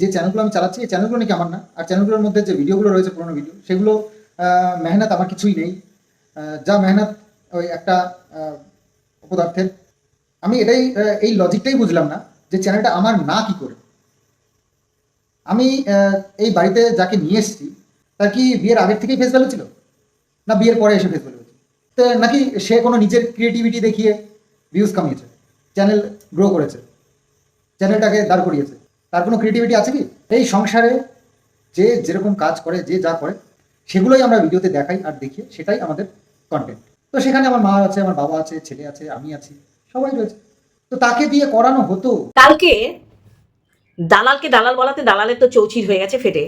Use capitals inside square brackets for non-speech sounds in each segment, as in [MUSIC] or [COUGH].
যে চ্যানেলগুলো আমি চালাচ্ছি এই চ্যানেলগুলো নাকি আমার না। আর চ্যানেলগুলোর মধ্যে যে ভিডিওগুলো রয়েছে পুরোনো ভিডিও সেগুলো মেহনত আমার কিছুই নেই। যা মেহনত ওই একটা আহ, অপদার্থের আমি এটাই এই লজিকটাই বুঝলাম না যে চ্যানেলটা আমার না কি করে। আমি এই বাড়িতে যাকে নিয়ে এসেছি তার কি বিয়ের আগের থেকেই ফেস ভ্যালু ছিল? না বিয়ের পরে এসে ফেস ভ্যালু তো নাকি সে কোনো নিজের ক্রিয়েটিভিটি দেখিয়ে ভিউজ কামিয়েছে চ্যানেল গ্রো করেছে চ্যানেলটাকে দাঁড় করিয়েছে? তার কোনো ক্রিয়েটিভিটি আছে কি? এই সংসারে যে যেরকম কাজ করে, যে যা করে, সেগুলোই আমরা ভিডিওতে দেখাই আর দেখি সেটাই আমাদের কন্টেন্ট তো সেখানে আমার মা আছে, আমার বাবা আছে, ছেলে আছে, আমি আছি, সবাই রয়েছে। তো তাকে দিয়ে করানো হতো। কালকে দালালকে দালাল বলাতে দালালের তো চৌচির হয়ে গেছে ফেটে।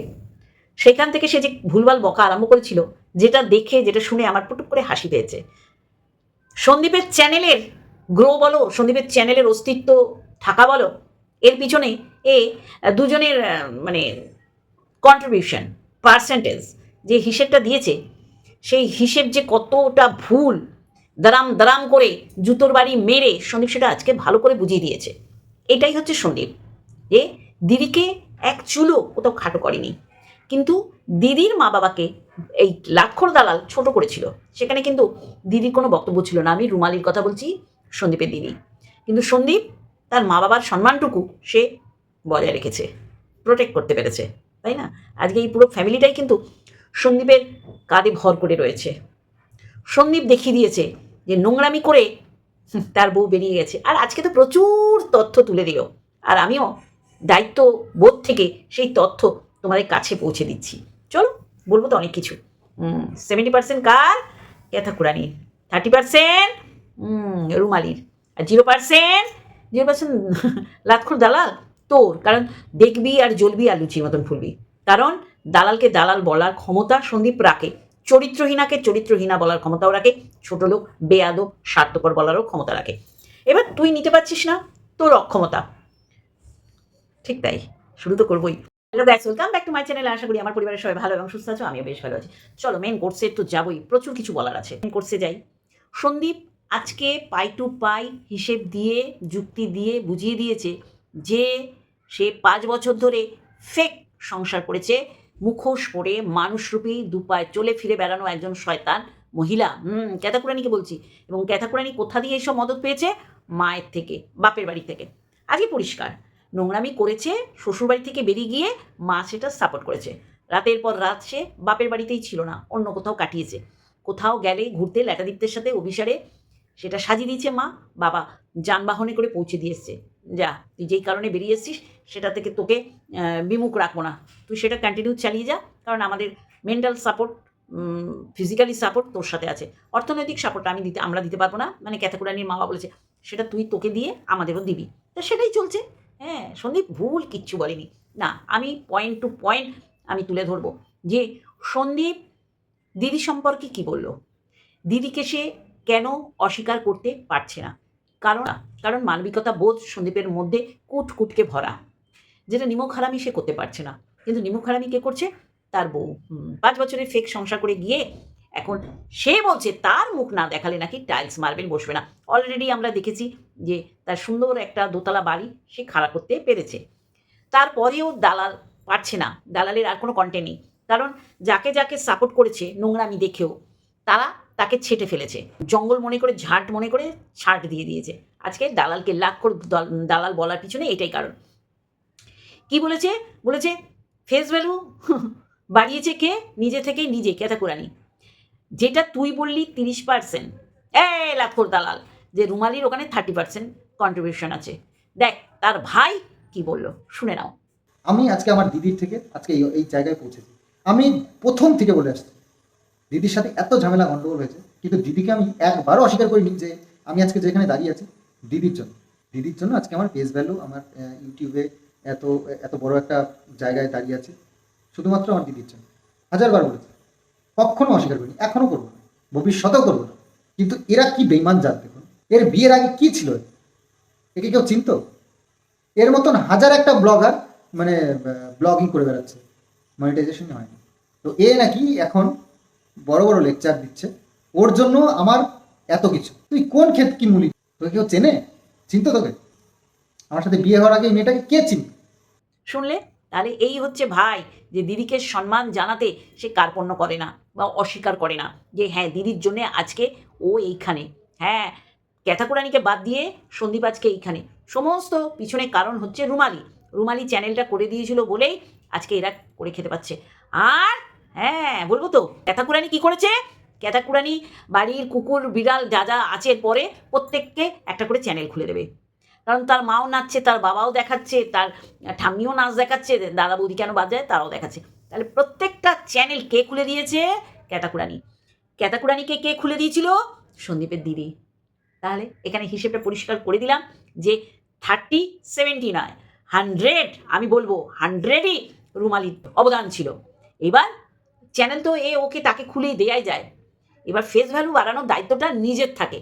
সেখান থেকে সে যে ভুলভাল বকা আরম্ভ করেছিল, যেটা দেখে, যেটা শুনে আমার পুটুক করে হাসি পেয়েছে। সন্দীপের চ্যানেলের গ্রো বলো, সন্দীপের চ্যানেলের অস্তিত্ব থাকা বলো, এর পিছনে এ, দুজনের মানে কন্ট্রিবিউশন পার্সেন্টেজ যে হিসেবটা দিয়েছে, সেই হিসেব যে কতটা ভুল, দারাম দারাম করে জুতোর বাড়ি মেরে সন্দীপ সেটা আজকে ভালো করে বুঝিয়ে দিয়েছে। এটাই হচ্ছে সন্দীপ। যে দিদিকে এক চুলো কোথাও খাটো করেনি। কিন্তু দিদির মা বাবাকে এই লাক্ষর দালাল ছোট করেছিল। সেখানে কিন্তু দিদির কোনো বক্তব্য ছিল না। আমি রুমালির কথা বলছি সন্দীপের দিদি। কিন্তু সন্দীপ তার মা বাবার সম্মানটুকু সে বজায় রেখেছে প্রোটেক্ট করতে পেরেছে, তাই না? আজকে এই পুরো ফ্যামিলিটাই কিন্তু সন্দীপের কাঁধে ভর করে রয়েছে। সন্দীপ দেখিয়ে দিয়েছে যে নোংরামি করে তার বউ বেরিয়ে গেছে। আর আজকে তো প্রচুর তথ্য তুলে দিল। আর আমিও দায়িত্ব বোধ থেকে সেই তথ্য তোমাদের কাছে পৌঁছে দিচ্ছি। চলো, বলব তো অনেক কিছু। সেভেন্টি পার্সেন্ট কার? ক্যাথা কুরানির? থার্টি পার্সেন্ট রুমালির। আর জিরো পার্সেন্ট জিরো পার্সেন্ট লাতখুর দালাল? তোর, কারণ দেখবি আর জ্বলবি আর লুচির মতন ফুলবি। কারণ দালালকে দালাল বলার ক্ষমতা সন্দীপ রাখে, চরিত্রহীনাকে চরিত্রহীনা বলার ক্ষমতাও রাখে, ছোট লোক, বেয়াদব, স্বার্থপর বলারও ক্ষমতা রাখে। এবার তুই নিতে পারছিস না, তোর অক্ষমতা। ঠিক তাই, শুরু তো করবোই। Hello guys welcome back to my channel আশা করি আমার পরিবারের সবাই ভালো এবং সুস্থ আছো, আমিও বেশ ভালো আছি। চলো মেন কোর্সে তো যাবোই, প্রচুর কিছু বলার আছে। মেন কোর্সে যাই। সন্দীপ আজকে পাই টু পাই হিসেব দিয়ে, যুক্তি দিয়ে বুঝিয়ে দিয়েছে যে সে পাঁচ বছর ধরে ফেক সংসার করেছে। মুখোশ পরে মানুষরূপী দুপায় চলে ফিরে বেড়ানো একজন শয়তান মহিলা। হুম, ক্যাথাকুরানিকে বলছি। এবং ক্যাথাকুরানি কোথা দিয়ে এইসব মদত পেয়েছে? মায়ের থেকে, বাপের বাড়ি থেকে। আজকে পরিষ্কার। নোংরামি করেছে, শ্বশুরবাড়ি থেকে বেরিয়ে গিয়ে মা সেটা সাপোর্ট করেছে। রাতের পর রাত সে বাপের বাড়িতেই ছিল না, অন্য কোথাও কাটিয়েছে। কোথাও গেলে, ঘুরতে ল্যাটাদীপ্তের সাথে অভিসারে সেটা সাজিয়ে দিয়েছে মা। বাবা যানবাহনে করে পৌঁছে দিয়ে এসছে। যা তুই যেই কারণে বেরিয়ে এসছিস, সেটা থেকে তোকে বিমুখ রাখব না। তুই সেটা কন্টিনিউ চালিয়ে যা, কারণ আমাদের মেন্টাল সাপোর্ট ফিজিক্যালি সাপোর্ট তোর সাথে আছে। অর্থনৈতিক সাপোর্ট আমি দিতে, আমরা দিতে পারব না। মানে ক্যাথাকুরানির মা বাবা বলেছে, সেটা তুই তোকে দিয়ে আমাদেরও দিবি। তা সেটাই চলছে। হ্যাঁ সন্দীপ, ভুল কিচ্ছু বলেনি। না, আমি পয়েন্ট টু পয়েন্ট আমি তুলে ধরবো যে সন্দীপ দিদি সম্পর্কে কি বলল? দিদিকে সে কেন অস্বীকার করতে পারছে না? কারণ কারণ মানবিকতা বোধ সন্দীপের মধ্যে কুট কুটকে ভরা। যেটা নিমক হারামি সে করতে পারছে না। কিন্তু নিমক হারামি কে করছে? তার বউ। পাঁচ বছরের ফেক সংসার করে গিয়ে এখন সে বলছে, তার মুখ না দেখালে নাকি টাইলস মার্বেল বসবে না। অলরেডি আমরা দেখেছি যে তার সুন্দর একটা দোতলা বাড়ি সে খাড়া করতে পেরেছে। তারপরেও দালাল পারছে না। দালালের আর কোনো কন্টেন্ট নেই। কারণ যাকে যাকে সাপোর্ট করেছে নোংরামি দেখেও তারা তাকে ছেটে ফেলেছে। জঙ্গল মনে করে, ঝাট মনে করে ছাট দিয়ে দিয়েছে। আজকে দালালকে লাখ করে দালাল বলার পিছনে এটাই কারণ। কি বলেছে? বলেছে ফেস ভ্যালু [LAUGHS] বাড়িয়েছে কে? নিজে থেকে নিজে কেতা কুরানি? যেটা তুই বললি তিরিশ পার্সেন্ট এ লাখর দালাল, যে রুমালির ওখানে থার্টি পার্সেন্ট কন্ট্রিবিউশন আছে। দেখ, তার ভাই কি বলল? শুনে নাও। আমি আজকে আমার দিদির থেকে আজকে এই জায়গায় পৌঁছেছি। আমি প্রথম থেকে বলে আসছি। দিদির সাথে এত ঝামেলা, গন্ডগোল হয়েছে। কিন্তু দিদিকে আমি একবারও অস্বীকার করিনি যে আমি আজকে যেখানে দাঁড়িয়ে আছি, দিদির জন্য। দিদির জন্য আজকে আমার ফেস ভ্যালু আমার ইউটিউবে এত এত বড় একটা জায়গায় দাঁড়িয়ে আছি, শুধুমাত্র আমার দিদির জন্য। হাজারবার বলেছি। কখনো অস্বীকার করিনি এখনও করব না। ভবিষ্যতেও করব না। কিন্তু এরা কি বেইমান জাত দেখুন? এর বিয়ের আগে কি ছিল? একে কেউ চিনত? এর মতন হাজার একটা ব্লগার মানে ব্লগিং করে বেড়াচ্ছে। মনিটাইজেশন হয়নি। তো এ নাকি এখন বড় বড় লেকচার দিচ্ছে। ওর জন্য আমার এত কিছু। তুই কোন ক্ষেত কি মুলি? তোকে কেউ চেনে? চিনতো তোকে? আমার সাথে বিয়ে হওয়ার আগে এই মেয়েটাকে কে চিনি শুনলে? তাহলে এই হচ্ছে ভাই, যে দিদিকে সম্মান জানাতে সে কার্পণ্য করে না বা অস্বীকার করে না। যে হ্যাঁ দিদির জন্যে আজকে ও এইখানে। হ্যাঁ ক্যাথাকুরানিকে বাদ দিয়ে সন্দীপ আজকে এইখানে। সমস্ত পিছনে কারণ হচ্ছে রুমালি। রুমালি চ্যানেলটা করে দিয়েছিল বলেই আজকে এরা করে খেতে পাচ্ছে আর হ্যাঁ বলব তো, ক্যাথাকুরানি কি করেছে? ক্যাথাকুরানি বাড়ির কুকুর, বিড়াল যা যা আছে পরে প্রত্যেককে একটা করে চ্যানেল খুলে দেবে। কারণ তার মাও নাচছে, তার বাবাও দেখাচ্ছে, তার ঠাম্মিও নাচ দেখাচ্ছে, দাদা বৌদি কেন বাদ যায়, তারাও দেখাচ্ছে। তাহলে প্রত্যেকটা চ্যানেল কে খুলে দিয়েছে? ক্যাতাকুরানি ক্যাতাকুরানিকে কে খুলে দিয়েছিল? সন্দীপের দিদি। তাহলে এখানে হিসেবটা পরিষ্কার করে দিলাম যে থার্টি সেভেন্টি নয় হান্ড্রেড আমি বলব হান্ড্রেডই রুমালির অবদান ছিল। এবার চ্যানেল তো এ, ওকে তাকে খুলেই দেয়াই যায়। এবার ফেস ভ্যালু বাড়ানোর দায়িত্বটা নিজের থাকে।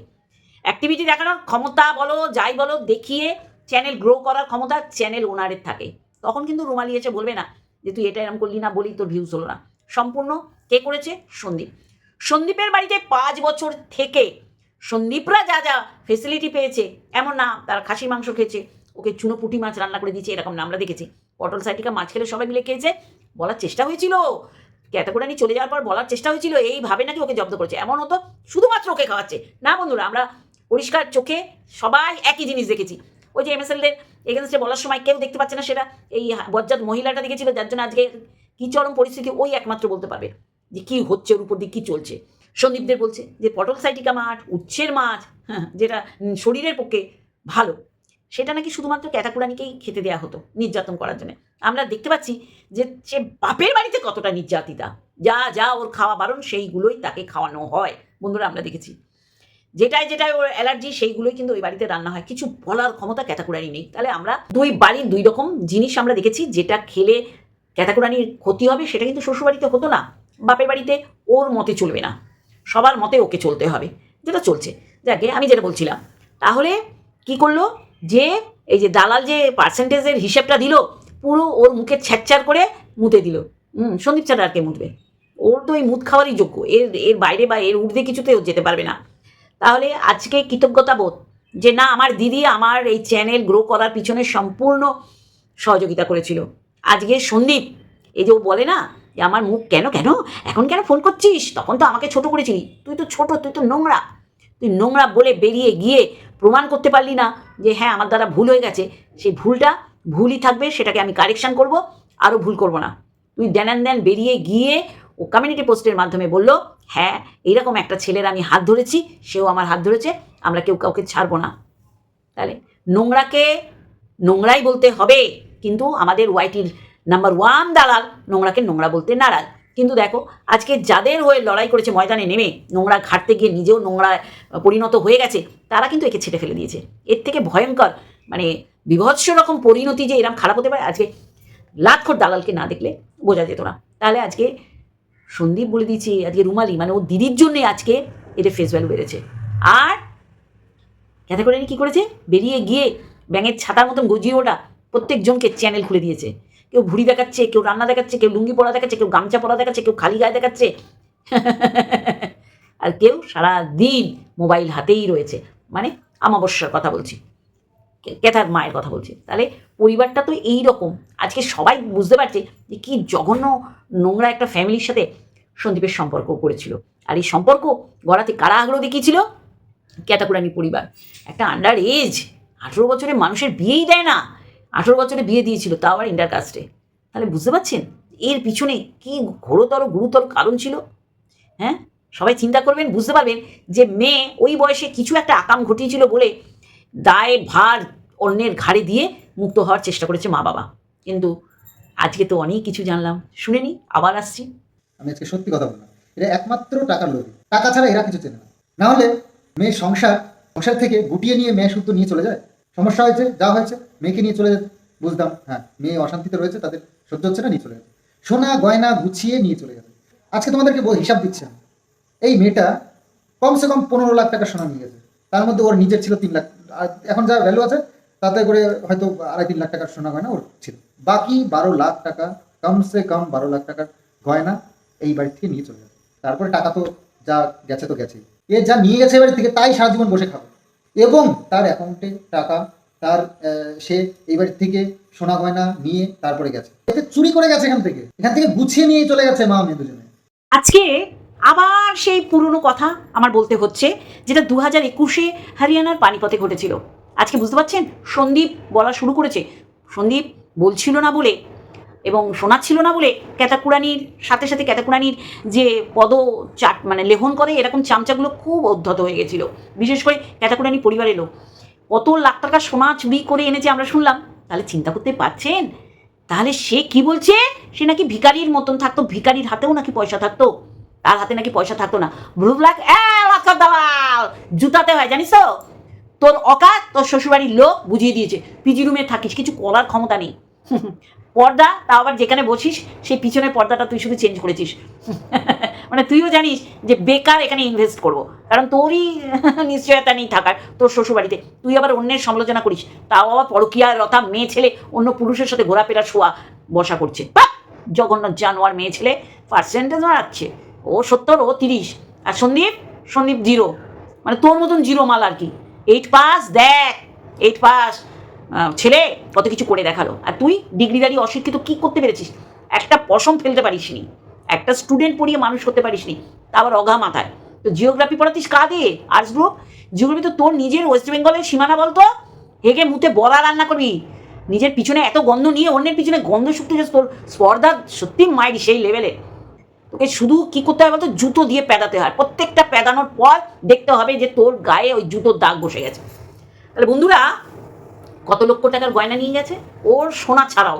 অ্যাক্টিভিটি দেখানোর ক্ষমতা বলো, যাই বলো, দেখিয়ে চ্যানেল গ্রো করার ক্ষমতা চ্যানেল ওনারের থাকে। তখন কিন্তু রুমালি এসে বলবে না যে, তুই এটা এরম করলি না, বলি তোর ভিউজ হলো না। সম্পূর্ণ কে করেছে? সন্দীপ। সন্দীপের বাড়িতে পাঁচ বছর থেকে সন্দীপরা যা যা ফেসিলিটি পেয়েছে, এমন না, তারা খাসি মাংস খেয়েছে, ওকে চুনো পুঁটি মাছ রান্না করে দিয়েছে, এরকম না আমরা দেখেছি। পটল, সাইটিকা, মাছ খেলে সবাই মিলে খেয়েছে, বলার চেষ্টা হয়েছিল। ক্যাটাগোরানি চলে যাওয়ার পর বলার চেষ্টা হয়েছিল, এইভাবে নাকি ওকে জব্দ করেছে। এমন হতো, শুধুমাত্র ওকে খাওয়াচ্ছে। না বন্ধুরা, আমরা পরিষ্কার চোখে সবাই একই জিনিস দেখেছি। ওই যে এমএসএলদের এগেনস্টে বলার সময় কেউ দেখতে পাচ্ছে না সেটা, এই বজ্জাত মহিলাটা দেখেছিল, যার জন্য আজকে কী চরম পরিস্থিতি, ওই একমাত্র বলতে পারবে যে কী হচ্ছে, ওর উপর দিয়ে কী চলছে। সন্দীপদের বলছে যে পটল সাইটিকা মাঠ, উচ্ছের মাছ হ্যাঁ যেটা শরীরের পক্ষে ভালো। সেটা নাকি শুধুমাত্র ক্যাটাকুরানিকেই খেতে দেওয়া হতো নির্যাতন করার জন্য। আমরা দেখতে পাচ্ছি যে সে বাপের বাড়িতে কতটা নির্যাতিতা। যা যা ওর খাওয়া বারণ সেইগুলোই তাকে খাওয়ানো হয়। বন্ধুরা, আমরা দেখেছি। যেটাই যেটাই ওর অ্যালার্জি সেইগুলোই কিন্তু ওই বাড়িতে রান্না হয়। কিছু বলার ক্ষমতা ক্যাটাকুরানি নেই। তাহলে আমরা দুই বাড়ির দুই রকম জিনিস আমরা দেখেছি যেটা খেলে ক্যাটাকুরানির ক্ষতি হবে, সেটা কিন্তু শ্বশুরবাড়িতে হতো না। বাপের বাড়িতে ওর মতে চলবে না। সবার মতে ওকে চলতে হবে। যেটা চলছে। যাকে আমি যেটা বলছিলাম। তাহলে কি করল? যে, এই যে দালাল যে পার্সেন্টেজের হিসেবটা দিল, পুরো ওর মুখে ছ্যাচ্চার করে মুতে দিল। হুম, সন্দীপ আর মুতবে? ওর তো এই মুত খাওয়ারই যোগ্য। এর এর বাইরে বা এর ঊর্ধ্বে কিছুতে ও যেতে পারবে না। তাহলে আজকে কৃতজ্ঞতা বোধ যে না, আমার দিদি আমার এই চ্যানেল গ্রো করার পিছনে সম্পূর্ণ সহযোগিতা করেছিল। আজকে সন্দীপ, এই যে ও বলে না যে, আমার মুখ কেন কেন? এখন কেন ফোন করছিস? তখন তো আমাকে ছোট করেছিলি। তুই তো ছোট, তুই তো নোংরা। তুই নোংরা বলে বেরিয়ে গিয়ে প্রমাণ করতে পারলি না। যে হ্যাঁ আমার দ্বারা ভুল হয়ে গেছে, সেই ভুলটা ভুলই থাকবে, সেটাকে আমি কারেকশান করব, আরও ভুল করব না। তুই দেন দেন বেরিয়ে গিয়ে ও কমিউনিটি পোস্টের মাধ্যমে বলল হ্যাঁ এইরকম একটা ছেলের আমি হাত ধরেছি, সেও আমার হাত ধরেছে, আমরা কেউ কাউকে ছাড়বো না। তাহলে নোংরাকে নোংরাই বলতে হবে, কিন্তু আমাদের ওয়াইটির নাম্বার ওয়ান দালাল নোংরাকে নোংরা বলতে নারাজ। কিন্তু দেখো, আজকে যাদের হয়ে লড়াই করেছে ময়দানে নেমে, নোংরা ঘাটতে গিয়ে নিজেও নোংরা পরিণত হয়ে গেছে, তারা কিন্তু একে ছেটে ফেলে দিয়েছে। এর থেকে ভয়ঙ্কর মানে বিভৎস রকম পরিণতি যে এরকম খারাপ হতে পারে, আজকে লাখর দালালকে না দেখলে বোঝা যেত না। তাহলে আজকে সন্দীপ বলে দিয়েছে, আজকে রুমালি মানে ও দিদির জন্যে আজকে এদের ফেস ভ্যালু বেড়েছে। আর ক্যাথা করে কী করেছে? বেরিয়ে গিয়ে ব্যাঙের ছাতার মতন গজিয়ে ওটা প্রত্যেকজনকে চ্যানেল খুলে দিয়েছে। কেউ ভুড়ি দেখাচ্ছে, কেউ রান্না দেখাচ্ছে, কেউ লুঙ্গি পরা দেখাচ্ছে, কেউ গামছা পরা দেখাচ্ছে, কেউ খালি গায়ে দেখাচ্ছে। [LAUGHS] আর কেউ সারা দিন মোবাইল হাতেই রয়েছে। মানে আমাবস্যার কথা বলছি। কেথার মায়ের কথা বলছি? তাহলে পরিবারটা তো এই রকম আজকে সবাই বুঝতে পারছে যে কি জঘন্য নোংরা একটা ফ্যামিলির সাথে সন্দীপের সম্পর্ক করেছিল। আর এই সম্পর্ক গড়াতে কারা আগ্রহ দেখিয়েছিল? ক্যাটাকুরানি পরিবার। একটা আন্ডার এজ আঠেরো বছরের মানুষের বিয়েই দেয় না। আঠেরো বছরে বিয়ে দিয়েছিল, তাও আবার ইন্টার কাস্টে তাহলে বুঝতে পারছেন? এর পিছনে কি ঘোরতর, গুরুতর কারণ ছিল? হ্যাঁ? সবাই চিন্তা করবেন, বুঝতে পারবেন যে মেয়ে ওই বয়সে কিছু একটা আকাম ঘটিয়েছিল বলে দায়, ভার অন্যের ঘাড়ে দিয়ে মুক্ত হওয়ার চেষ্টা করেছে মা বাবা। কিন্তু আজকে তো অনেক কিছু জানলাম। শুনে নি, আবার আসছি। আমি আজকে সত্যি কথা বললাম। এরা একমাত্র টাকার লোভী। টাকা ছাড়া এরা কিছু চেনে না। হলে মেয়ের সংসার সংসার থেকে গুটিয়ে নিয়ে মেয়ে শুদ্ধ নিয়ে চলে যায়? সমস্যা হয়েছে, যা হয়েছে, মেয়েকে নিয়ে চলে যেত। বুঝতাম হ্যাঁ মেয়ে অশান্তিতে রয়েছে, তাদের সহ্য হচ্ছে না, নিয়ে চলে যেত। সোনা গয়না গুছিয়ে নিয়ে চলে যেত। আজকে তোমাদেরকে হিসাব দিচ্ছে। এই মেয়েটা কমসে কম পনেরো লাখ টাকা সোনা নিয়ে গেছে। তার মধ্যে ওর নিজের ছিল তিন লাখ। এখন যা ভ্যালু আছে, তাতে করে হয়তো আড়াই তিন লাখ টাকার সোনা গয়না ওর ছিল। বাকি বারো লাখ টাকা, কমসে কম বারো লাখ টাকার গয়না এই বাড়ি থেকে নিয়ে চলে যাবে তারপরে টাকা তো যা গেছে তো গেছেই। এ যা নিয়ে গেছে বাড়ি থেকে, তাই সারা জীবন বসে খাবে। এবং তার অ্যাকাউন্টে টাকা, তার সে এই বাড়ি থেকে সোনা গয়না নিয়ে তারপরে গেছে। চুরি করে গেছে এখান থেকে। এখান থেকে গুছিয়ে নিয়ে চলে গেছে মা মেয়ে দুজনে। আজকে আবার সেই পুরনো কথা আমার বলতে হচ্ছে, যেটা দু হাজার একুশে হরিয়ানার পানিপথে ঘটেছিল। আজকে বুঝতে পারছেন? সন্দীপ বলা শুরু করেছে। সন্দীপ বলছিল না বলে এবং শোনাচ্ছিল না বলে ক্যাতাকুরানির, সাথে সাথে ক্যাতাকুরানির যে পদ চাট মানে লেহন করে, এরকম চামচাগুলো খুব অধ্যত হয়ে গেছিল। বিশেষ করে ক্যাতাকুরানি পরিবারের লোক। কত লাখ টাকা সোনা চুরি করে এনেছে আমরা শুনলাম। তাহলে চিন্তা করতে পারছেন? তাহলে সে কি বলছে? সে নাকি ভিকারির মতন থাকতো ভিকারির হাতেও নাকি পয়সা থাকতো? তার হাতে নাকি পয়সা থাকতো না। ব্লু জুতাতে হয়, জানিস তো? তোর অকাত, তোর শ্বশুরবাড়ির লোক বুঝিয়ে দিয়েছে পিজি রুমে থাকিস, কিছু করার ক্ষমতা নেই। পর্দা, তাও আবার যেখানে বসিস, সেই পিছনের পর্দাটা তুই শুধু চেঞ্জ করেছিস। [LAUGHS] মানে তুইও জানিস যে বেকার এখানে ইনভেস্ট করব। কারণ তোরই [LAUGHS] নিশ্চয়তা নেই থাকার, তোর শ্বশুরবাড়িতে। তুই আবার অন্যের সমালোচনা করিস, তাও আবার পরকীয়া, রথা, মেয়ে ছেলে, অন্য পুরুষের সাথে ঘোরাফেরা শোয়া বসা করছে। বাহ! জঘন্য জানোয়ার মেয়ে ছেলে পার্সেন্টেজ মারাচ্ছে ও সত্তর, ও তিরিশ। আর সন্দীপ? সন্দীপ জিরো মানে তোর মতন জিরো মাল আর কি। এইট পাস দেখ। এইট পাস ছেলে, কত কিছু করে দেখাল। আর তুই ডিগ্রিদারি অশিক্ষিত কি করতে পেরেছিস? একটা পশম ফেলতে পারিসনি। একটা স্টুডেন্ট পড়িয়ে মানুষ করতে পারিসনি। তা আবার অঘা মাথায়। তো জিওগ্রাফি পড়াতিস কাদে আর্টস গ্রুপ জিওগ্রাফি তো তোর নিজের ওয়েস্ট বেঙ্গলের সীমানা বলতো হেগে মুতে বলা রান্না করবি। নিজের পিছনে এত গন্ধ নিয়ে অন্যের পিছনে গন্ধ শুকতে যাস তোর স্পর্ধা সত্যি মাইর সেই লেভেলে তোকে শুধু কি করতে হবে বলতো? জুতো দিয়ে প্যাদাতে হয়। প্রত্যেকটা প্যাদানোর পর দেখতে হবে যে তোর গায়ে ওই জুতোর দাগ বসে গেছে। তাহলে বন্ধুরা কত লক্ষ টাকার গয়না নিয়ে গেছে? ওর সোনা ছাড়াও।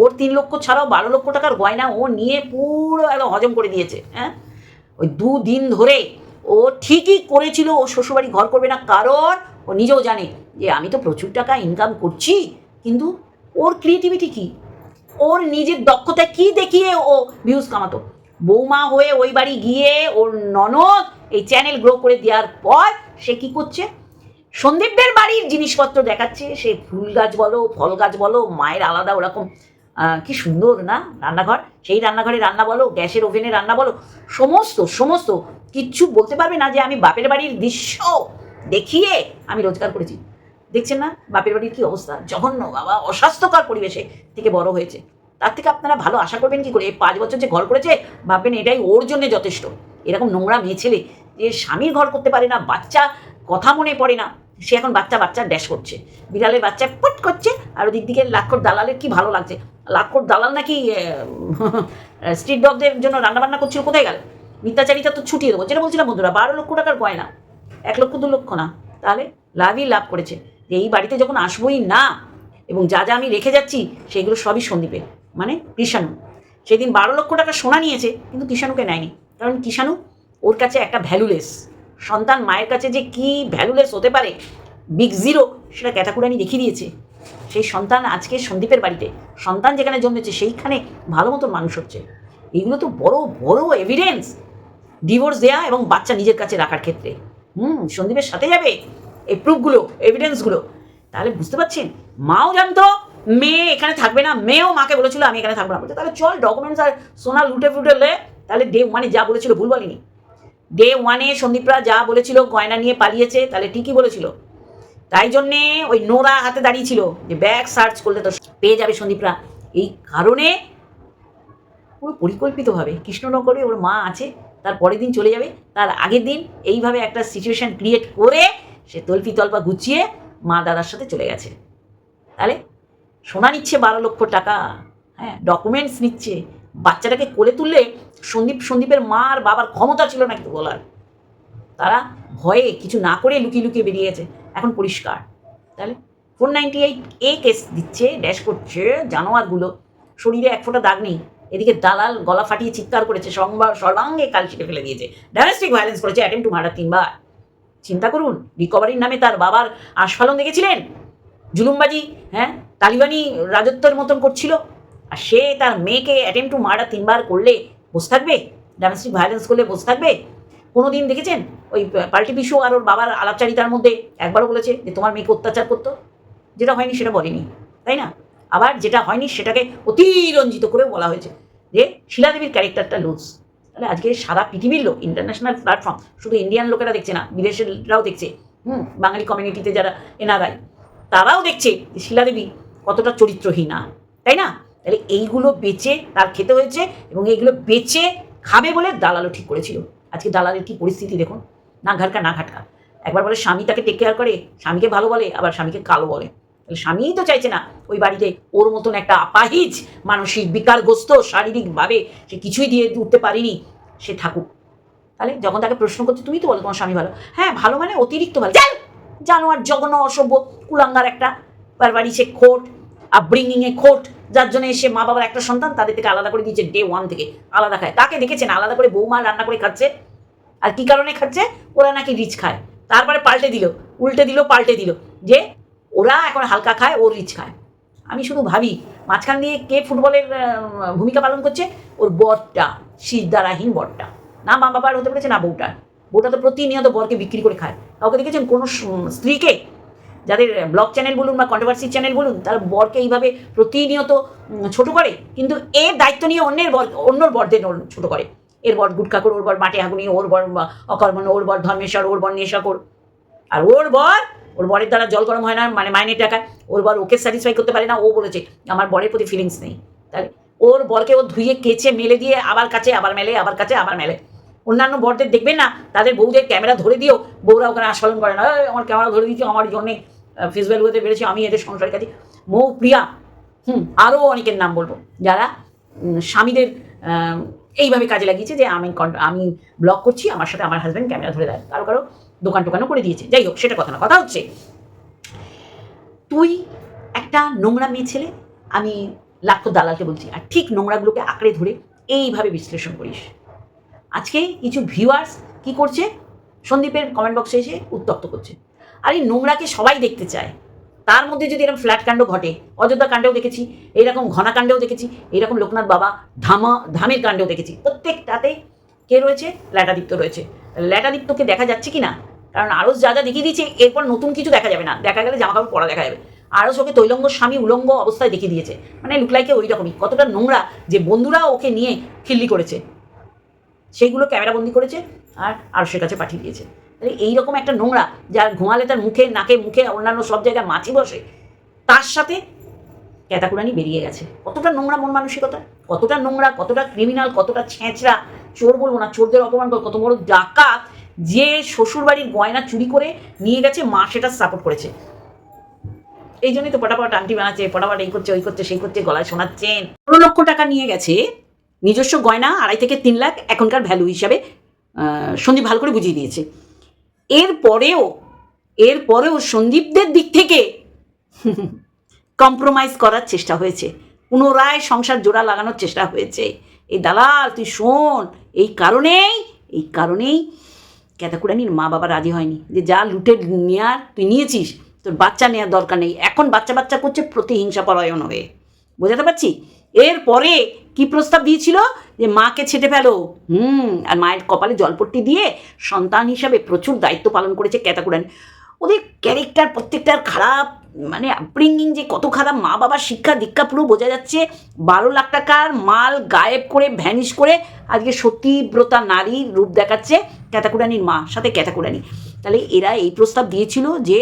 ওর তিন লক্ষ ছাড়াও বারো লক্ষ টাকার গয়না ও নিয়ে পুরো একদম হজম করে দিয়েছে হ্যাঁ? ওই দুদিন ধরে ও ঠিকই করেছিল, ও শ্বশুরবাড়ি ঘর করবে না। কারণ ও নিজেও জানে যে আমি তো প্রচুর টাকা ইনকাম করছি, কিন্তু ওর ক্রিয়েটিভিটি কি? ওর নিজের দক্ষতা কি দেখিয়ে ও ভিউজ কামাতো? বৌমা হয়ে ওই বাড়ি গিয়ে ওর ননদ এই চ্যানেল গ্রো করে দেওয়ার পর সে কি করছে? সন্দীপদের বাড়ির জিনিসপত্র দেখাচ্ছে, সে ফুল গাছ বলো, ফল গাছ বলো, মায়ের আলাদা ওরকম কি সুন্দর না রান্নাঘর? সেই রান্নাঘরে রান্না বলো, গ্যাসের ওভেনে রান্না বলো, সমস্ত সমস্ত কিচ্ছু বলতে পারবে না যে আমি বাপের বাড়ির দৃশ্য দেখিয়ে আমি রোজগার করেছি। দেখছেন না? বাপের বাড়ির কি অবস্থা? জঘন্য বাবা, অস্বাস্থ্যকর পরিবেশে থেকে বড় হয়েছে। তার থেকে আপনারা ভালো আশা করবেন কি করে? এই পাঁচ বছর যে ঘর করেছে, ভাববেন এটাই ওর জন্য যথেষ্ট। এরকম নোংরা মেয়ে ছেলে যে স্বামীর ঘর করতে পারে না, বাচ্চা কথা মনে পড়ে না। সে এখন বাচ্চা বাচ্চা ড্যাশ করছে। বিড়ালের বাচ্চা পট করছে আর ওদিক দিকে লাক্ষর দালালের কি ভালো লাগছে। লাক্ষর দালাল নাকি স্ট্রিট ডগদের [LAUGHS] জন্য রান্নাবান্না করছিল, কোথায় গেল? মিথ্যাচারিতা তো ছুটিয়ে দেবো। যেটা বলছিলাম বন্ধুরা, বারো লক্ষ টাকার গয়না। এক লক্ষ, দু লক্ষ না। তাহলে লাভই লাভ করেছে। যে এই বাড়িতে যখন আসবোই না, এবং যা যা আমি রেখে যাচ্ছি, সেগুলো সবই সন্দীপের মানে কৃষাণু। সেদিন বারো লক্ষ টাকা সোনা নিয়েছে, কিন্তু কিষাণুকে নেয়নি। কারণ কিষাণু ওর কাছে একটা ভ্যালুলেস সন্তান মায়ের কাছে যে কি ভ্যালুলেস হতে পারে বিগ জিরো সেটা ক্যাটাকুরানি দেখিয়ে দিয়েছে। সেই সন্তান আজকে সন্দীপের বাড়িতে, সন্তান যেখানে জন্মেছে সেইখানে ভালো মতন মানুষ হচ্ছে। এগুলো তো বড় বড় এভিডেন্স ডিভোর্স দেয়া এবং বাচ্চা নিজের কাছে রাখার ক্ষেত্রে। হুম, সন্দীপের সাথে যাবে এই প্রুফগুলো এভিডেন্সগুলো তাহলে বুঝতে পারছেন? মাও জানতো, মেয়ে এখানে থাকবে না, মেয়েও মাকে বলেছিল, আমি এখানে থাকব না। বলছে, তাহলে চল ডকুমেন্টস আর সোনা লুটে ফুটে তাহলে ডে মানে যা বলেছিল ভুল বলিনি। ডে ওয়ানে সন্দীপরা যা বলেছিল, গয়না নিয়ে পালিয়েছে, তাহলে ঠিকই বলেছিল। তাই জন্যে ওই নোরা হাতে দাঁড়িয়েছিল যে ব্যাগ সার্চ করলে তো পেয়ে যাবে সন্দীপরা। এই কারণে পুরো পরিকল্পিতভাবে কৃষ্ণনগরে ওর মা আছে, তার পরের দিন চলে যাবে। তার আগের দিন এইভাবে একটা সিচুয়েশান ক্রিয়েট করে সে তল্পি তল্পা গুছিয়ে মা দাদার সাথে চলে গেছে। তাহলে সোনা নিচ্ছে বারো লক্ষ টাকা হ্যাঁ ডকুমেন্টস নিচ্ছে। বাচ্চাটাকে কোলে তুললে সন্দীপ, সন্দীপের মা আর বাবার ক্ষমতা ছিল না কিছু বলার। তারা ভয়ে কিছু না করে লুকিয়ে লুকিয়ে বেরিয়ে গেছে। এখন পরিষ্কার। তাহলে four ninety eight A case দিচ্ছে ড্যাশ করছে জানোয়ারগুলো। শরীরে এক ফোঁটা দাগ নেই, এদিকে দালাল গলা ফাটিয়ে চিৎকার করেছে সংবার সর্বাঙ্গে কাল ছিটে ফেলে দিয়েছে। ডোমেস্টিক ভায়োলেন্স করেছে অ্যাটেম্প টু মার্ডার তিনবার। চিন্তা করুন রিকভারির নামে তার বাবার আস্ফালন দেখেছিলেন? জুলুমবাজি হ্যাঁ? তালিবানি রাজত্বের মতন করছিল? আর সে তার মেয়েকে অ্যাটেম্প টু মার্ডার তিনবার করলে বসে থাকবে? ডোমেস্টিক ভায়োলেন্স করলে বসে থাকবে? কোনো দিন দেখেছেন? ওই পাল্টি পিসু আর ওর বাবার আলাপচারিতার মধ্যে একবারও বলেছে যে তোমার মেয়েকে অত্যাচার করতো? যেটা হয়নি, সেটা বলেনি, তাই না? আবার যেটা হয়নি, সেটাকে অতিরঞ্জিত করে বলা হয়েছে যে শিলাদেবীর ক্যারেক্টারটা লুজ তাহলে আজকে সারা পৃথিবীর লোক ইন্টারন্যাশনাল প্ল্যাটফর্ম শুধু ইন্ডিয়ান লোকেরা দেখছে না, বিদেশেররাও দেখছে, হুম, বাঙালি কমিউনিটিতে যারা এনআরআই তারাও দেখছে যে শিলাদেবী কতটা চরিত্রহীনা, তাই না? তাহলে এইগুলো বেচে তার খেতে হয়েছে এবং এইগুলো বেচে খাবে বলে দালালও ঠিক করেছিল। আজকে দালালের কি পরিস্থিতি দেখুন? না ঘাটকা না ঘাটকা। একবার বলে স্বামী তাকে টেক কেয়ার করে, স্বামীকে ভালো বলে, আবার স্বামীকে কালো বলে। তাহলে স্বামীই তো চাইছে না ওই বাড়িতে ওর মতন একটা আপাহিজ, মানসিক বিকারগ্রস্ত, শারীরিকভাবে সে কিছুই দিয়ে উঠতে পারিনি, সে থাকুক। তাহলে যখন তাকে প্রশ্ন করছে, তুমি তো বলো তোমার স্বামী ভালো? হ্যাঁ ভালো মানে অতিরিক্ত ভালো। জান জানোয়ার জঘন্য, অসভ্য, কুলাঙ্গার একটা বারবারই সে খোট আপব্রিঙ্গিংয়ে খোট যার জন্য এসে মা বাবার একটা সন্তান, তাদের থেকে আলাদা করে দিয়েছে ডে ওয়ান থেকে। আলাদা খায়। তাকে দেখেছেন, আলাদা করে বৌমা রান্না করে খাচ্ছে। আর কি কারণে খাচ্ছে? ওরা নাকি রিচ খায়। তারপরে পাল্টে দিল, উল্টে দিল, পাল্টে দিল। যে ওরা এখন হালকা খায়, ও রিচ খায়। আমি শুধু ভাবি, মাঝখান দিয়ে কে ফুটবলের ভূমিকা পালন করছে? ওর বরটা, সিদ্ধারাহীন বরটা। না মা বাবার হতে পেরেছে, না বউটার বউটা তো প্রতিনিয়ত বরকে বিক্রি করে খায়। কাউকে দেখেছেন? কোনো স্ত্রীকে যাদের ব্লগ চ্যানেল বলুন বা কন্ট্রোভার্সি চ্যানেল বলুন, তারা বরকে এইভাবে প্রতিনিয়ত ছোট করে, কিন্তু এর দায়িত্ব নিয়ে অন্যের বর, অন্যর বরদের ছোট করে। এর বর গুটকাকর ওর বর মাটি হাগুনি ওর বর অকর্মণ ওর বর ধর্মেশ্বর, ওর বর নেশাকর আর ওর বর, ওর বরের দ্বারা জল গরম হয় না মানে মাইনের টাকায় ওর বর ওকে স্যাটিসফাই করতে পারে না, ও বলেছে, আমার বরের প্রতি ফিলিংস নেই। তাহলে ওর বরকে ও ধুয়ে, কেচে, মেলে দিয়ে, আবার কাছে, আবার মেলে, আবার কাছে, আবার মেলে। অন্যান্য বরদের দেখবেন না, তাদের বউদের ক্যামেরা ধরে দিও বউরা ওখানে আস্ফালন করে না। আমার ক্যামেরা ধরে দিচ্ছি আমার জন্যে ফেস ভ্যালুতে বেড়েছে, আমি এদের সংসারের কাছে মৌ, প্রিয়া, হুম আরও অনেকের নাম বলব, যারা স্বামীদের এইভাবে কাজে লাগিয়েছে যে আমি আমি ব্লগ করছি, আমার সাথে আমার হাজব্যান্ড ক্যামেরা ধরে দেয়, কারও কারও দোকান টোকানও করে দিয়েছে। যাই হোক, সেটা কথা না, কথা হচ্ছে। তুই একটা নোংরা মেয়ে ছেলে, আমি লাক্ষ দালালকে বলছি, আর ঠিক নোংরাগুলোকে আঁকড়ে ধরে এইভাবে বিশ্লেষণ করিস। আজকে কিছু ভিউয়ার্স কি করছে? সন্দীপের কমেন্ট বক্সে এসে উত্তপ্ত করছে। আর এই নোংরাকে সবাই দেখতে চায়। তার মধ্যে যদি এরকম ফ্ল্যাট কাণ্ড ঘটে, অযোধ্যা কাণ্ডেও দেখেছি এইরকম ঘনা কাণ্ডেও দেখেছি এইরকম লোকনাথ বাবা ধামা, ধামের কাণ্ডেও দেখেছি। প্রত্যেকটাতে কে রয়েছে? ল্যাটাদীপ্ত রয়েছে। ল্যাটাদীপ্তকে দেখা যাচ্ছে কি না? কারণ আরও যা যা দেখিয়ে দিয়েছে, এরপর নতুন কিছু দেখা যাবে না। দেখা গেলে জামা কাপড় পরা দেখা যাবে। আরও ওকে তৈলঙ্গ স্বামী উলঙ্গ অবস্থায় দেখিয়ে দিয়েছে। মানে লুকলাইকে ওই রকমই কতটা নোংরা যে বন্ধুরা ওকে নিয়ে খিল্লি করেছে। সেইগুলো ক্যামেরাবন্দি করেছে। আর আরশের কাছে পাঠিয়ে দিয়েছে। তাহলে এইরকম একটা নোংরা যার ঘুমালে তার মুখে, নাকে, মুখে, অন্যান্য সব জায়গায় মাছি বসে, তার সাথে ক্যাতাকুরানি বেরিয়ে গেছে। কতটা নোংরা মন মানসিকতা, কতটা নোংরা, কতটা ক্রিমিনাল কতটা ছেঁচড়া, চোর বলব না, চোরদের অপমান কত বড় ডাকাত যে শ্বশুর বাড়ির গয়না চুরি করে নিয়ে গেছে, মা সেটা সাপোর্ট করেছে। এই জন্যই তো পটাপট আন্টি বানাচ্ছে, পটাপট এই করছে, ওই করছে, সেই করছে, গলায় শোনাচ্ছেন। পনেরো লক্ষ টাকা নিয়ে গেছে, নিজস্ব গয়না, আড়াই থেকে তিন লাখ এখনকার ভ্যালু হিসাবে সন্দীপ ভালো করে বুঝিয়ে দিয়েছে। এরপরেও এরপরেও সন্দীপদের দিক থেকে কম্প্রোমাইজ করার চেষ্টা হয়েছে। পুনরায় সংসার জোড়া লাগানোর চেষ্টা হয়েছে। এই দালাল, তুই শোন, এই কারণেই এই কারণেই ক্যাতাকুড়ানির মা বাবা রাজি হয়নি। যে যা লুটে নেয়ার তুই নিয়েছিস, তোর বাচ্চা নেওয়ার দরকার নেই। এখন বাচ্চা বাচ্চা করছে প্রতিহিংসা পরায়ণ হয়ে। বোঝাতে পারছি? এরপরে কি প্রস্তাব দিয়েছিল? যে মাকে ছেটে ফেলো। হুম, আর মায়ের কপালে জলপট্টি দিয়ে সন্তান হিসাবে প্রচুর দায়িত্ব পালন করেছে ক্যাতাকুরানি ওদের ক্যারেক্টার প্রত্যেকটার খারাপ মানে আপব্রিঙ্গিং যে কত খারাপ, মা বাবার শিক্ষা দীক্ষা পুরো বোঝা যাচ্ছে। বারো লাখ টাকার মাল গায়েব করে ভ্যানিশ করে আজকে সতীব্রতা নারীর রূপ দেখাচ্ছে ক্যাতাকুরানির মা, সাথে ক্যাতাকুরানি তাহলে এরা এই প্রস্তাব দিয়েছিল যে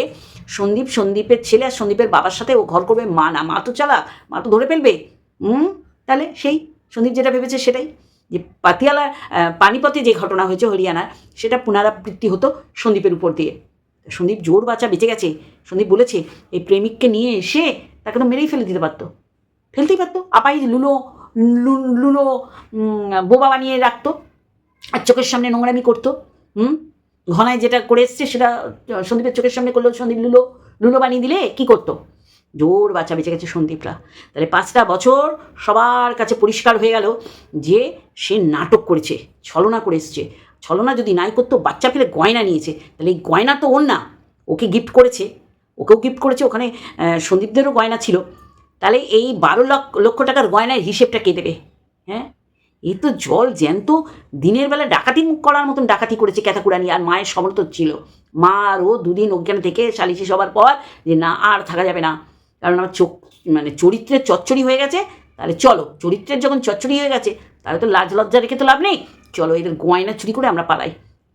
সন্দীপ সন্দীপের ছেলে আর সন্দীপের বাবার সাথে ও ঘর করবে। মা না, মা তো চালাক, মা তো ধরে ফেলবে। হুম? তাহলে সেই সন্দীপ যেটা ভেবেছে সেটাই। যে পাতিয়ালা পানিপথে যে ঘটনা হয়েছে হরিয়ানা সেটা পুনরাবৃত্তি হতো সন্দীপের উপর দিয়ে। সন্দীপ জোর বাঁচা বেঁচে গেছে। সন্দীপ বলেছে, এই প্রেমিককে নিয়ে এসে তাকে তো মেরেই ফেলে দিতে পারতো। ফেলতেই পারতো। আপাই লুলো লুলো বোবা বানিয়ে রাখতো। আর চোখের সামনে নোংরামি করতো। হুম? ঘনায় যেটা করে এসছে সেটা সন্দীপের চোখের সামনে করল সন্দীপ লুলো। লুলো বানিয়ে দিলে কি করতো? জোর বাচ্চা বেঁচে গেছে সন্দীপরা। তাহলে পাঁচটা বছর সবার কাছে পরিষ্কার হয়ে গেল যে সে নাটক করেছে, ছলনা করে এসছে। ছলনা যদি নাই করতো, বাচ্চা ফেলে গয়না নিয়েছে। তাহলে এই গয়না তো ওর না, ওকে গিফট করেছে। ওকেও গিফট করেছে, ওখানে সন্দীপদেরও গয়না ছিল। তাহলে এই বারো লক্ষ লক্ষ টাকার গয়নার হিসেবটা কে দেবে? হ্যাঁ? এ তো জল জ্যান্ত, দিনের বেলা ডাকাতি করার মতন ডাকাতি করেছে ক্যাথাকুরানি, আর মায়ের সমর্থ ছিল। মা আর ও দুদিন অজ্ঞান থেকে সালিশি সবার পর যে না, আর থাকা যাবে না। কারণ আমার চোখ মানে চরিত্রের চচ্চড়ি হয়ে গেছে, তাহলে চলো, চরিত্রের যখন চচ্চড়ি হয়ে গেছে, তাহলে তো লাজ লজ্জা রেখে তো লাভ নেই। চলো, এদের গয়না চুরি করে আমরা পালাই।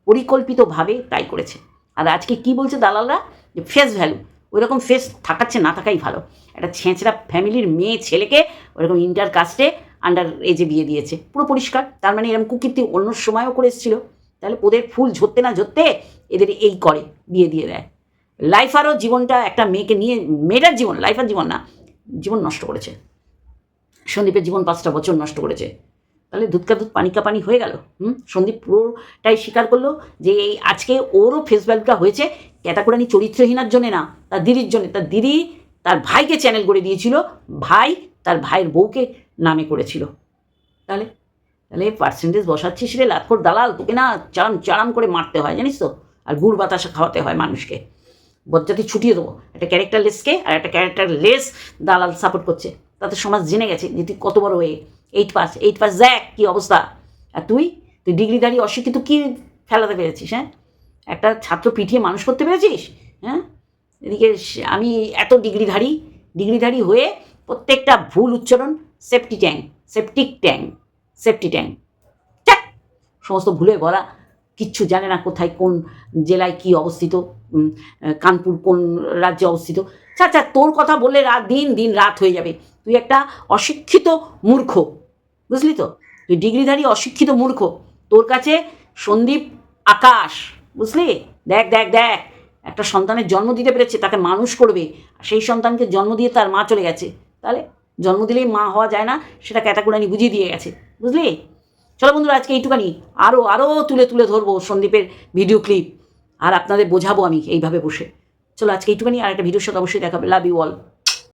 পরিকল্পিতভাবে তাই করেছে। আর আজকে কি বলছে দালালরা? যে ফেস ভ্যালু ওই রকম ফেস থাকাচ্ছে, না থাকাই ভালো। একটা ছেঁচড়া ফ্যামিলির মেয়ে ছেলেকে ওরকম ইন্টার কাস্টে আন্ডার এজে বিয়ে দিয়েছে। পুরো পরিষ্কার। তার মানে এরকম কুকীর্তি অন্য সময়ও করে এসেছিল। তাহলে ওদের ফুল ঝরতে না ঝরতে এদের এই করে, বিয়ে দিয়ে দেয়। লাইফ আরও জীবনটা একটা মেয়েকে নিয়ে, মেয়েটার জীবন লাইফ আর জীবন না, জীবন নষ্ট করেছে। সন্দীপের জীবন পাঁচটা বছর নষ্ট করেছে। তাহলে দুধকা দুধ পানিকা পানি হয়ে গেল, হুম? সন্দীপ পুরোটাই স্বীকার করল যে এই আজকে ওরও ফেস ভ্যালুটা হয়েছে। ক্যাটাকুরানি চরিত্রহীনার জন্যে না, তার দিদির জন্যে। তার দিদি তার ভাইকে চ্যানেল করে দিয়েছিল, ভাই তার ভাইয়ের বউকে নামে করেছিল। তাহলে তাহলে পার্সেন্টেজ বসাচ্ছিস রে লাখর দালাল, তোকে না চারাম চারাম করে মারতে হয়, জানিস তো? আর গুড় বাতাসা খাওয়াতে হয় মানুষকে। বজ্জাতি ছুটিয়ে দেবো। একটা ক্যারেক্টার লেসকে আর একটা ক্যারেক্টার লেস দালাল সাপোর্ট করছে। তাতে সমাজ জেনে গেছে যে তুই কত বড় হয়ে এইট পাস এইট পাস দেখ কী অবস্থা। আর তুই? তুই ডিগ্রিধারী অশিক্ষিত কী ফেলাতে পেরেছিস হ্যাঁ? একটা ছাত্র পিঠিয়ে মানুষ করতে পেরেছিস হ্যাঁ? এদিকে আমি এত ডিগ্রিধারী ডিগ্রিধারী হয়ে প্রত্যেকটা ভুল উচ্চারণ safety tank septic tank safety চাক সমস্ত ভুলে বলা, কিচ্ছু জানে না কোথায়, কোন জেলায় কি অবস্থিত। কানপুর কোন রাজ্যে অবস্থিত? আচ্ছা তোর কথা বললে রাত দিন দিন রাত হয়ে যাবে। তুই একটা অশিক্ষিত মূর্খ, বুঝলি তো? তুই ডিগ্রিধারী, অশিক্ষিত মূর্খ। তোর কাছে সন্দীপ আকাশ, বুঝলি? দেখ দেখ দেখ, একটা সন্তানের জন্ম দিতে পেরেছে, তাকে মানুষ করবে। সেই সন্তানকে জন্ম দিয়ে তার মা চলে গেছে। তাহলে জন্ম দিলেই মা হওয়া যায় না, সেটা ক্যাটাকুরানি বুঝিয়ে দিয়ে গেছে, বুঝলি? চলো বন্ধুরা, আজকে এইটুকানি। আরও আরও তুলে তুলে ধরবো সন্দীপের ভিডিও ক্লিপ। আর আপনাদের বোঝাবো আমি এইভাবে বসে। চলো আজকে এইটুখানি আর একটা ভিডিওর সাথে অবশ্যই দেখাবে লাভ ইউ অল